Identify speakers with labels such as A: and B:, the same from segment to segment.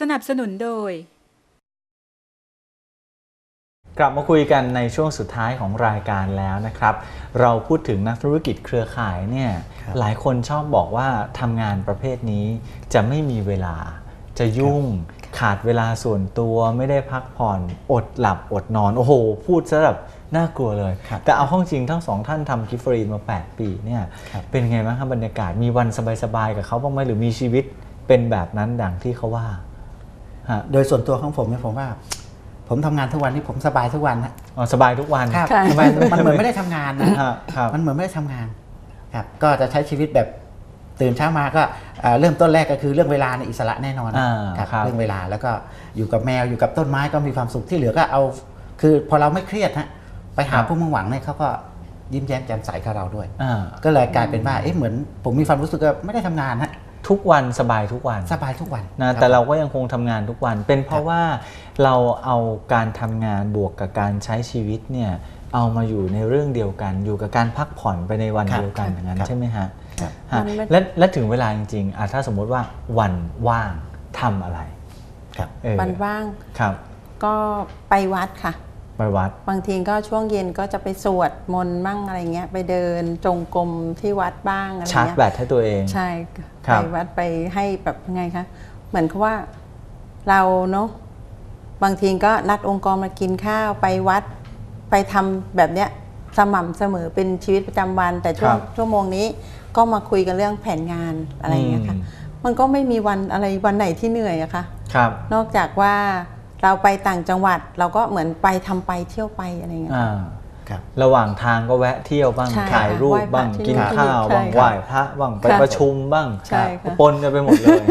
A: สนับสนุนโดย
B: กลับมาคุยกันในช่วงสุดท้ายของรายการแล้วนะครับ เราพูดถึงนักธุรกิจเครือข่ายเนี่ย
C: ครับ
B: หลายคนชอบบอกว่าทำงานประเภทนี้จะไม่มีเวลา จะยุ่งขาดเวลาส่วนตัวไม่ได้พักผ่อนอดหลับอดนอน โอ้โห พูดซะแบบน่ากลัวเลย
C: ครับ
B: แต่เอาห้องจริงทั้งสองท่านทำกิฟฟรีนมา 8 ปีเนี่ย
C: ครับ
B: เป็นไงบ้างครับบรรยากาศมีวันสบายๆกับเขาบ้างไหมหรือมีชีวิตเป็นแบบนั้นดังที่เขาว่าฮะ
C: โดยส่วนตัวของผมเนี่ยผมว่า ผมทำงานทุกวันนี่ผมสบายทุกวันนะ
B: อ๋อสบายทุกวัน
C: ครับ
A: ค่ะ
C: สบายมันเหมือนไม่ได้ทำงานนะ
B: ฮะครับ
C: มันเหมือนไม่ได้ทำงานครับก็จะใช้ชีวิตแบบตื่นเช้ามาก็เอ่อเริ่มต้นแรกก็คือเรื่องเวลาในยอิสระแน่นอน
B: อ่า
C: ครับ
B: ครับ
C: เรื่องเวลาแล้วก็อยู่กับแมวอยู่กับต้นไม้ก็มีความสุขที่เหลือก็เอา คือพอเราไม่เครียดฮะไปหาผู้มุ่งหวังเนี่ยเขาก็ยิ้มแย้มแจ่มใสกับเราด้วย
B: อ่า
C: ก็เลยกลายเป็นว่าเอ๊ะเหมือนผมมีความรู้สึกว่าไม่ได้ทำงานฮะ
B: ทุกวันสบายทุกวัน
C: สบายทุกวัน
B: นะแต่เราก็ยังคงทำงานทุกวัน เป็นเพราะว่าเราเอาการทำงานบวกกับการใช้ชีวิตเนี่ยเอามาอยู่ในเรื่องเดียวกัน อยู่กับการพักผ่อนไปในวัน
C: ครับ
B: เดียวกันอย่างนั้น
C: ครับ
B: ใช่ไหมฮะ
C: ครับ
B: ฮะ
A: มันไม่
B: และและถึงเวลาจริงๆอะถ้าสมมุติว่าวันว่างทำอะไร
C: ครับ
B: เออ
D: วันว่าง
B: ครับ
D: ก็ไปวัดค่ะ
B: ไปวัด
D: บางทีก็ช่วงเย็นก็จะไปสวดมนต์มั่งอะไรเงี้ยไปเดินจงกรมที่วัดบ้างอะไร
B: ชาร์จ
D: เงี้ย
B: แบตให้ตัวเอง
D: ใช่
B: ครั
D: ไป
B: บ
D: วัดไปให้แบบยังไงคะเหมือนกับว่าเราเนาะบางทีก็นัดองค์กรมากินข้าวไปวัด ไปทำแบบเนี้ยสม่ำเสมอเป็นชีวิตประจำวัน แต่ช่วงชั่วโมงนี้ก็มาคุยกันเรื่องแผนงานอะไรเงี้ยค่ะมันก็ไม่มีวันอะไรวันไหนที่เหนื่อยอะค่ะ
B: ครับ
D: นอกจากว่า เราไปต่างจังหวัดเราก็เหมือนไปทำไปเที่ยวไปอะไรอย่างเงี้ย
B: อ่า
D: ค่ะ
C: ครับ
B: ระหว่างทางก็แวะเที่ยวบ้าง
D: ใช่
B: ถ่ายรูป
D: ไหว้พระ
B: บ้าง
D: ที่
B: กิน
D: นี่
B: ข้าว
D: ใช่
B: บ้าง
D: ค่ะ
B: ไหว้พระบ้างไป
D: ค่ะ
B: ประชุมบ้าง
D: ใช่ค่ะ
B: ปนกันไปหมดเลย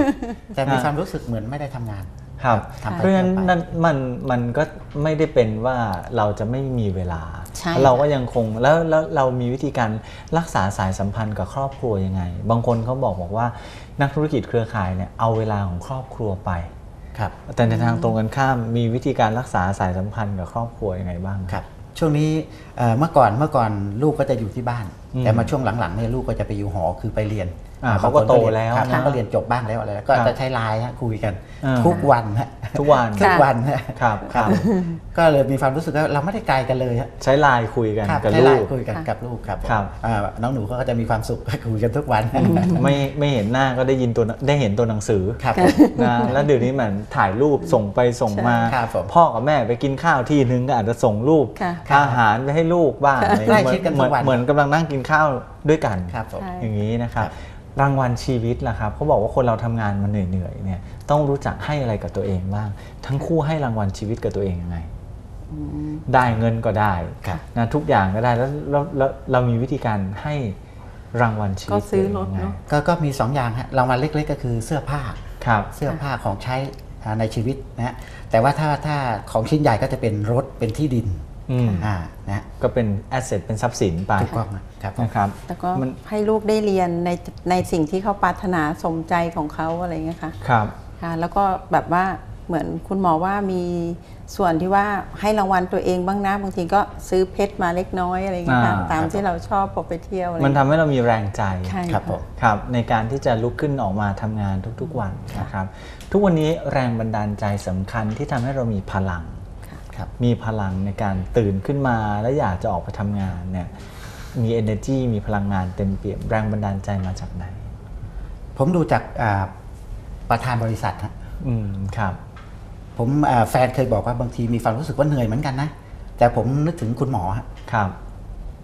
C: แต่มีความรู้สึกเหมือนไม่ได้ทำงาน
B: ครับ
C: ทำไป
B: เพราะฉะนั้น
C: เที่ยวไป
B: นั่นมันมันก็ไม่ได้เป็นว่าเราจะไม่มีเวลา
D: ใช่
B: เราก็ยังคงแล้วแล้วเรามีวิธีการรักษาสายสัมพันธ์กับครอบครัวยังไง บางคนเขาบอกบอกว่านักธุรกิจเครือข่ายเนี่ยเอาเวลาของครอบครัวไป
C: ครับ
B: แต่ในทางตรงกันข้ามมีวิธีการรักษาสายสัมพันธ์กับครอบครัวยังไงบ้าง
C: ครับ ช่วงนี้เอ่อเมื่อก่อนเมื่อก่อนลูกก็จะอยู่ที่บ้าน
B: อืม
C: แต่มาช่วงหลังๆเนี่ยลูกก็จะไปอยู่หอคือไปเรียน
B: อ่า
C: บง
B: เขาก็
C: คน
B: โต
C: รียน
B: แล้ว
C: ครับ
B: นะ
C: เขาก็เรียนจบบ้างแล้วอะไรแล้วก็
B: ครับ
C: จะใช้ไลน์ฮะคุยกัน
B: อ่า
C: ทุกวันฮะ
B: ทุกวัน
C: ทุก
D: ค่ะ
C: วันฮะ
B: ครับครับ
C: ก็เลยมีความรู้สึกว่าเราไม่ได้ไกลกันเลยฮะ
B: ใช้ไลน์คุยกัน
C: ครับ
B: กับ
C: ใช้ไล
B: ลู
C: น์
B: ก
C: คุยกัน
D: ค่ะ
C: กับลูกครับผม
B: ครับ
C: อ่าน้องหนูเขาก็จะมีความสุขคุยกันทุกวัน
B: ไม่ไม่เห็นหน้าก็ได้ยินตัวได้เห็นตัวหนังสือ
C: ครับผม
B: นะแล้วเดี๋ยวนี้มันถ่ายรูปส่งไปส่งมา
C: ครับผม
B: พ่อกับแม่ไปกินข้าวที่นึงก็อาจจะส่งรูป
D: ค่ะ
B: อาหารไปให้ลูกบ้างอะไร
C: ใกล้
B: เหมื
C: ชิดกัน
B: เหมื
C: ทุกวัน
B: เหมือนกำลังนั่งกินข้าวด้วยกัน
C: ครับผม
D: ใช่
B: อย่างนี้นะครับ
C: ค รับ
B: รางวัลชีวิตล่ะครับเขาบอกว่าคนเราทำงานมาเหนื่อยๆเนี่ยต้องรู้จักให้อะไรกับตัวเองบ้าง ทั้งคู่ให้รางวัลชีวิตกับตัวเองยังไงได้เงินก็ได้
C: ครับ
B: นะทุกอย่างก็ได้แล้วแล้วแล้วเรามีวิธีการให้รางวัลชีวิต
D: ก็ซื้อรถ
B: ตัวงยังไง
D: เนอะ
C: ก็ก็มีสองอย่างฮะรางวัลเล็ก ๆ ก็คือเสื้อผ้า
B: ครับ
C: เสื้อผ้าของใช้อ่าในชีวิตนะฮะแต่ว่าถ้าถ้าของชิ้นใหญ่ก็จะเป็นรถเป็นที่ดิน
B: อืม
C: อ่านะฮะ
B: ก็เป็นแอสเซทเป็นทรัพย์สินไป
C: ถูกต้องนะครับผม
B: นะครับ
D: แต่ก็
B: มัน
D: ให้ลูกได้เรียนในในสิ่งที่เขาปรารถนาสมใจของเขาอะไรเงี้ยค่ะ
B: ครับ
D: ค่ะแล้วก็แบบว่าเหมือนคุณหมอว่ามีส่วนที่ว่าให้รางวัลตัวเองบ้างนะบางทีก็ซื้อเพชรมาเล็กน้อยอะไรเงี้ยค่ะ
B: อ่า
D: ตาม
C: ครับ
D: ที่เราชอบพอไปเที่ยวอะไร
B: มันทำให้เรามีแรงใจ
D: ใช่
C: ครับผม
B: ครับ ในการที่จะลุกขึ้นออกมาทำงานทุกๆวันนะครับ ทุกวันนี้แรงบันดาลใจสำคัญที่ทำให้เรามีพลัง
C: ครับ
B: มีพลังในการตื่นขึ้นมาและอยากจะออกไปทำงานเนี่ยมี energy มีพลังงานเต็มเปี่ยมแรงบันดาลใจมาจากไหน
C: ผมดูจากอ่าประธานบริษัทฮะ
B: อืมครับ
C: ผมอ่าแฟนเคยบอกว่าบางทีมีความรู้สึกว่าเหนื่อยเหมือนกันนะ แต่ผมนึกถึงคุณหมอฮะ
B: ครับ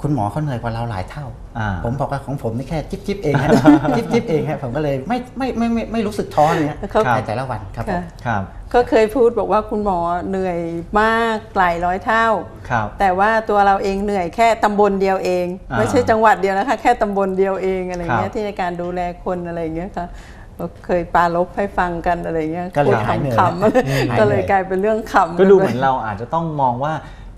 C: คุณหมอเขาเหนื่อยกว่าเราหลายเท่า
B: อ่า
C: ผมบอกว่าของผมนี่แค่จิบจิบเองฮะจิบจิบเองฮะผมก็เลยไม่ไม่ไม่ไม่ไม่รู้สึกท้อเลยฮะ
D: แล้วเขา
C: ในแต่ละวันครับผม
D: ค่ะ
B: ครับ
D: ก็เคยพูดบอกว่าคุณหมอเหนื่อยมากหลายร้อยเท่า
B: ครับ
D: แต่ว่าตัวเราเองเหนื่อยแค่ตำบลเดียวเอง
B: อ่า
D: ไม่ใช่จังหวัดเดียวนะคะแค่ตำบลเดียวเองอะไรเงี้
B: ครั
D: ย
B: บ
D: ที่ในการดูแลคนอะไรเงี้ยค่ะก็เคยปราลบให้ฟังกันอะไรเงี้ย
C: ก็เลย
D: พูด
C: หายเหนื่อย
D: ขำ
C: อืม
D: ๆก็เลยกลายเป็นเรื่องขำ
B: ก็ดู
D: ไป
B: เหมือนเราอาจจะต้องมองว่า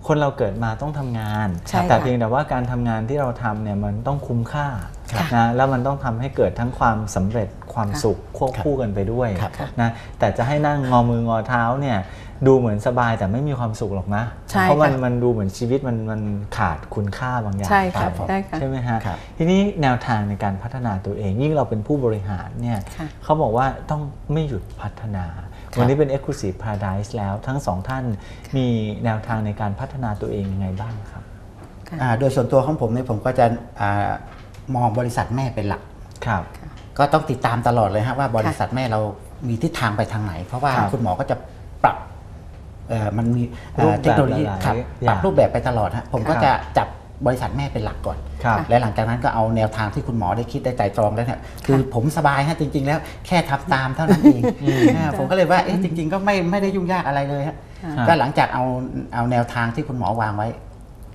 B: คนเราเกิดมาต้องทำงาน
D: ใช่ค่ะ
B: แต่เพียงแต่ว่าการทำงานที่เราทำเนี่ยมันต้องคุ้มค่า
D: ค่ะ
B: นะแล้วมันต้องทำให้เกิดทั้งความสำเร็จความ
D: ค่ะ
B: สุขควบคู่กันไปด้วย
C: ครับ
B: นะแต่จะให้นั่งงอมืองอเท้าเนี่ยดูเหมือนสบายแต่ไม่มีความสุขหรอกนะ
D: ใช่
B: เพราะมัน
D: ค่ะ
B: มันดูเหมือนชีวิตมันมันขาดคุณค่าบางอย่าง
D: ใช่ค่ะ
B: ไป
D: ใช่ค่ะ
B: ใช่ไหมฮะ
C: ครับ
B: ทีนี้แนวทางในการพัฒนาตัวเอง ยิ่งเราเป็นผู้บริหารเนี่ย
D: ค่ะ
B: เขาบอกว่าต้องไม่หยุดพัฒนา
C: ครับ
B: วันนี้เป็น Exclusive Paradise แล้วทั้งสองท่านมีแนวทางในการพัฒนาตัวเองยังไงบ้างครับ
D: ค่ะ
C: อ่าโดยส่วนตัวของผมเนี่ยผมก็จะอามองบริษัทแม่เป็นหลัก
B: ครับ
C: ก็ต้องติดตามตลอดเลยฮะว่าบริษัทแม่เรามีทิศทางไปทางไหน เพราะว่า
B: ครับ
C: คุณหมอก็จะปรับเอ่อมันมีเอ่อ
B: รูปแบบ
C: เทคโนโลยี
B: หลายๆ
C: ครับ
B: อย่าง
C: ปรับรูปแบบไปตลอดฮะผมก็
B: ครับ
C: จะจับ บริษัทแม่เป็นหลักก่อน
B: ครับ
C: และหลังจากนั้นก็เอาแนวทางที่คุณหมอได้คิดได้ไตรตรองแล้วเนี่ยคือผมสบายฮะจริง ๆ แล้วแค่ทำตามเท่านั้นเองอ่าผมก็เลยว่าเอ๊ะจริง ๆ ก็ไม่ไม่ได้ยุ่งยากอะไรเลยฮะ
D: ค่ะ
C: ก็หลังจากเอาเอาแนวทางที่คุณหมอวางไว้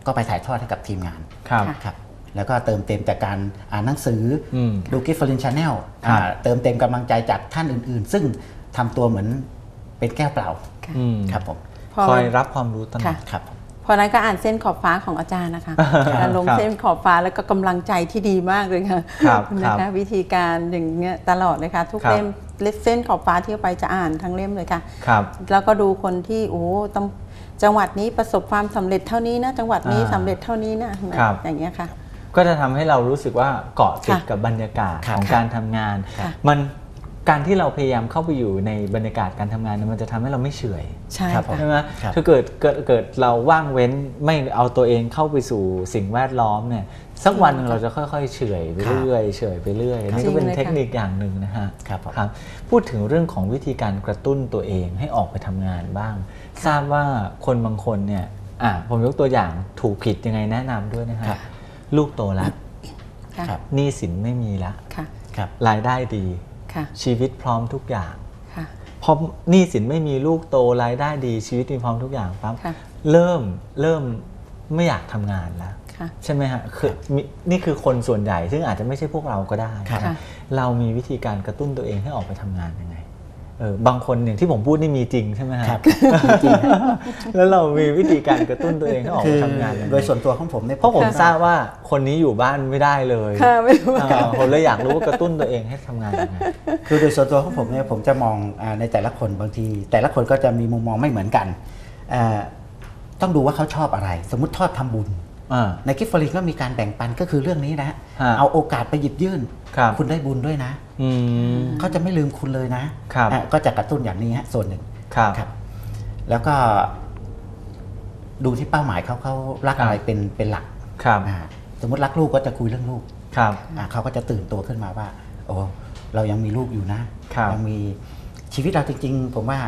C: ก็ไปถ่ายทอดให้กับทีมงาน
B: ครับ
D: ค่ะ
C: ครับแล้วก็เติมเต็มจากการอ่านหนังสืออ
B: ม
C: ดูกิฟฟลินชาแนล
B: ครับ
C: เติมเต็มกำลังใจจากท่านอื่น ๆ ซึ่งทำตัวเหมือนเป็นแก้วเปล่า
D: ค่ะ
B: อืม
C: ครับผม
D: พอ
B: คอยรับความรู้ตลอ
D: ค่ะ
B: ด
C: ครับผม
D: พอนั้นก็อ่านเส้นขอบฟ้าของอาจารย์นะคะการลง
B: ครับ
D: เส้นขอบฟ้าแล้วก็กำลังใจที่ดีมากเลยค่ะ
B: ครับ
D: นะ
B: ครั
D: คะ
B: บ
D: วิธีการอย่างเงี้ยตลอดเลยค่ะทุก
B: ครับ
D: เล่มเส้นขอบฟ้าที่เอาไปจะอ่านทั้งเล่มเลยค่ะ
B: ครับ
D: แล้วก็ดูคนที่โอ้ตำจังหวัดนี้ประสบความสำเร็จเท่านี้นะจังหวัดนี้
B: อ่า
D: สำเร็จเท่านี้นะครับอย่างเงี้ยค่ะ
B: ก็จะทำให้เรารู้สึกว่าเกาะติด
D: ค่ะ
B: กับบรรยากาศ
C: ครับ
B: ของการทำงาน
D: ค่ะ
B: มัน การที่เราพยายามเข้าไปอยู่ในบรรยากาศการทำงานเนี่ยมันจะทำให้เราไม่เฉื่อย
D: ใช่
C: ครับผม
D: ค่ะ
B: ใช่ไหม
C: ครับ
B: ถ้าเกิดเกิดเกิดเราว่างเว้นไม่เอาตัวเองเข้าไปสู่สิ่งแวดล้อมเนี่ยสักวันหนึ่งเราจะค่อยๆเฉื่อยไปเรื่อยเฉื่อยไปเรื่อยอันนี่ก็เป็น
D: จริงเลยค่ะ
B: เทคนิคอย่างหนึ่งนะฮะ
C: ครับผม
B: ครับพูดถึงเรื่องของวิธีการกระตุ้นตัวเองให้ออกไปทำงานบ้าง ทราบว่าคนบางคนเนี่ยอะผมยกตัวอย่างถูกผิดยังไงแนะนำด้วยนะฮะ
C: ครับ
B: ลูกโตแล้ว
D: ค่ะ
C: ครับ
B: หนี้สินไม่มีละ
D: ค่ะ
C: ครับ
B: รายได้ดี
D: ค่ะ
B: ชีวิตพร้อมทุกอย่าง
D: ค่ะ
B: พอหนี้สินไม่มีลูกโตรายได้ดีชีวิตมีพร้อมทุกอย่างปั๊บ
D: ค่ะ
B: เริ่มเริ่มไม่อยากทำงานแล้ว
D: ค่ะ
B: ใช่ไหมฮะคือมินี่คือคนส่วนใหญ่ซึ่งอาจจะไม่ใช่พวกเราก็ได้
C: ครับ
B: นะเรามีวิธีการกระตุ้นตัวเองให้ออกไปทำงานยังไงเออ บางคนอย่างที่ผมพูดนี่มีจริงใช่ไหมฮะ
C: ครับจริงฮะ
B: แล้วเรามีวิธีการกระตุ้นตัวเองให้ออก
C: คื
B: ไป
C: อ
B: ทำงานยังไง
C: โดยส่วนตัวของผมเนี่ย
B: เพราะผมทราบว่าคนนี้อยู่บ้านไม่ได้เลย
D: ค่ะไม่รู้
B: อ่าผมเลยอยากรู้ว่ากระตุ้นตัวเองให้ทำงานยังไง
C: คือโดยส่วนตัวของผมเนี่ยผมจะมองอาในแต่ละคนบางที แต่ละคนก็จะมีมุมมองไม่เหมือนกันอ่าต้องดูว่าเขาชอบอะไร สมมุติชอบทำบุญ
B: อ่า
C: ในกิฟฟลินก็มีการแบ่งปันก็คือเรื่องนี้นะฮะ
B: ฮะ
C: เอาโอกาสไปหยิบยื่น
B: ครับ
C: ณได้บุญด้วยนะ
B: อืม
C: เขาจะไม่ลืมคุณเลยนะครับอะก็จะกระตุ้นอย่างนี้ฮะส่วนหนึ่ง
B: ครับ
C: ครับแล้วก็ ดูที่เป้าหมายเขาเขารัก
B: ครับ
C: อะไรเป็นเป็นหลัก
B: ครับ
C: อ่าสมมติรักลูกก็จะคุยเรื่องลูก
B: ครับ
C: อะเขาก็จะตื่นตัวขึ้นมาว่า โอ้เรายังมีลูกอยู่นะครับยัมีชีวิตเราจริง ๆ ผมว่า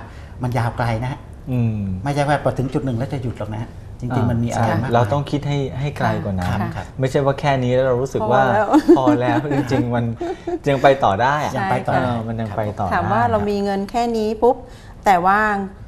C: มันยาวไกลนะฮะ
B: อืม
C: ไม่ใช่ว่าพอถึงจุดหนึ่งแล้วจะหยุดหรอกนะฮะ จริง ๆ มันมีอะไร
B: ใช่
C: มาก
B: เรา
C: มาย
B: ต้องคิดให้ให้ไกลกว่านั้น
C: ครับครับ
B: ไม่ใช่ว่าแค่นี้แล้วเรารู้สึกว่า
D: พอแล้ว
B: พอแล้วจริง ๆ มันยังไปต่อได้อะ
C: ยังไปต่อ
B: เอ
C: ได้
B: อมันยัง
C: ครับ
B: ไปต่อ
D: ถามว่า
B: ได้
D: เรามีเงินแค่นี้ปุ๊บแต่ว่า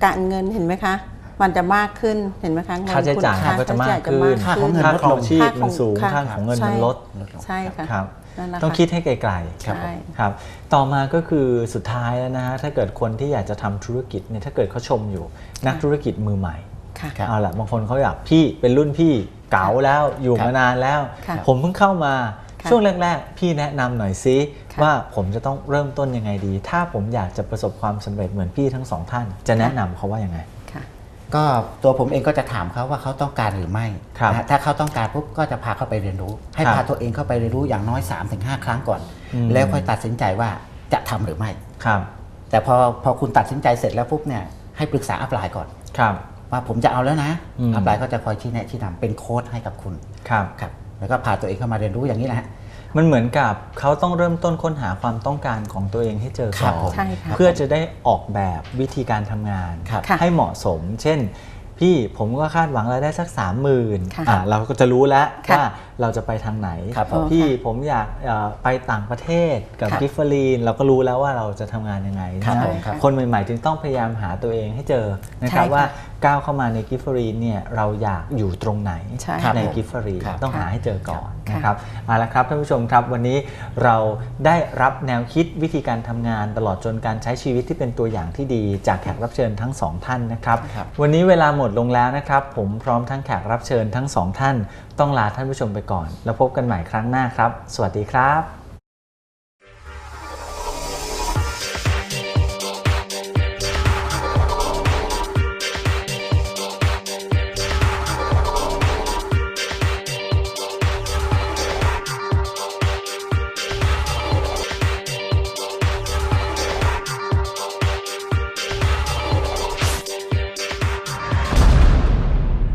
D: การเงินเห็นไหมคะมันจะมากขึ้นเห็นไหมคะเงิน
B: ค่าใช้จ่าย
D: คุณ
B: ก็จะมาก
D: ค่ใช้จ่ย
B: ขึ้น
C: ค่าของเงิน
B: ค่า
C: ลด
B: คร
C: ล
B: องงชีพ
D: ค่า
B: มันสูง
D: ค่ะ
B: ค่าของเงินมันลด
D: ใช่ค่ะ
B: ครับ
D: นั่นแหละ
B: ต้อง
D: ค่ะ
B: คิดให้ไกล
C: ครับ
D: ใช่
B: ๆครับ ต่อมาก็คือสุดท้ายแล้วนะฮะถ้าเกิดคนที่อยากจะทำธุรกิจเนี่ยถ้าเกิดเขาชมอยู่นักธุรกิจมือใหม่
D: ค่ะ
C: ครับ
B: เอาละบางคนเขาอยากพี่เป็นรุ่นพี่เก๋าแล้วอยู่
C: ครับ
B: มานานแล้ว
D: ค่ะ
B: ผมเพิ่งเข้ามา
D: ค่ะ
B: ช่วงแรก ๆ พี่แนะนำหน่อยซิ
D: ค่ะ
B: ว่าผมจะต้องเริ่มต้นยังไงดี ถ้าผมอยากจะประสบความสำเร็จเหมือนพี่ทั้งสองท่าน จะแนะนำเขาว่ายังไง
D: ค่ะ
C: ก็ตัวผมเองก็จะถามเขาว่าเขาต้องการหรือไม่
B: ครับ
C: นะฮะถ้าเขาต้องการปุ๊บก็จะพาเขาไปเรียนรู้ ให้
B: ครับ
C: พาตัวเองเข้าไปเรียนรู้อย่างน้อย 3-5 ครั้งก่อน
B: อืม
C: แล้วค่อยตัดสินใจว่าจะทำหรือไม่
B: ครับ
C: แต่พอพอคุณตัดสินใจเสร็จแล้วปุ๊บเนี่ยให้ปรึกษาอัพไลน์ก่อน
B: ครับ
C: ว่าผมจะเอาแล้วนะ
B: อืม
C: อัพไลน์ก็จะคอยชี้แนะชี้นำเป็นโค้ดให้กับคุณ
B: ครับ
C: ครับ แล้วก็พาตัวเองเข้ามาเรียนรู้อย่างนี้แหละฮะ
B: มันเหมือนกับเขาต้องเริ่มต้นค้นหาความต้องการของตัวเองให้เจอ
C: ครั
B: ก่
C: บ
B: อ
C: ผ
B: น
C: ม
D: ใช่ค่ะ
B: เพื่อจะได้ออกแบบวิธีการทำงาน
C: ครับ
D: ค่ะ
B: ให้เหมาะสม เช่น พี่ผมก็คาดหวังรายได้สักสามหมื่น
D: ค่ะ
B: อะเราก็จะรู้แล้ว
D: ค่ะ
B: ว่า เราจะไปทางไหน
C: ครับผม
B: พี่ผมอยากเอ่อไปต่างประเทศกับ
D: ค่ะ
B: กิฟเฟอรีนเราก็รู้แล้วว่าเราจะทำงานยังไง
C: ครับ
B: นะ
C: ผมครับ
B: คนใหม่ๆ จึงต้องพยายามหาตัวเองให้เจอนะครับ
D: ใช่ค่ะ
B: ว่าก้าวเข้ามาในกิฟเฟอรีนเนี่ยเราอยากอยู่ตรงไหน
D: ใช่
B: ใน
C: ผม
B: กิฟเฟอรีน
C: ครับ
B: ต้องหาให้เจอก่อน
D: ค่ะ
B: นะครับเอาละครับท่านผู้ชมครับวันนี้เราได้รับแนวคิดวิธีการทำงานตลอดจนการใช้ชีวิตที่เป็นตัวอย่างที่ดีจากแขกรับเชิญทั้งสองท่านนะครับ
C: ครับ
B: วันนี้เวลาหมดลงแล้วนะครับ ผมพร้อมทั้งแขกรับเชิญทั้งสองท่าน ต้องลาท่านผู้ชมไปก่อน แล้วพบกันใหม่ครั้งหน้าครับ สวัสดีครับ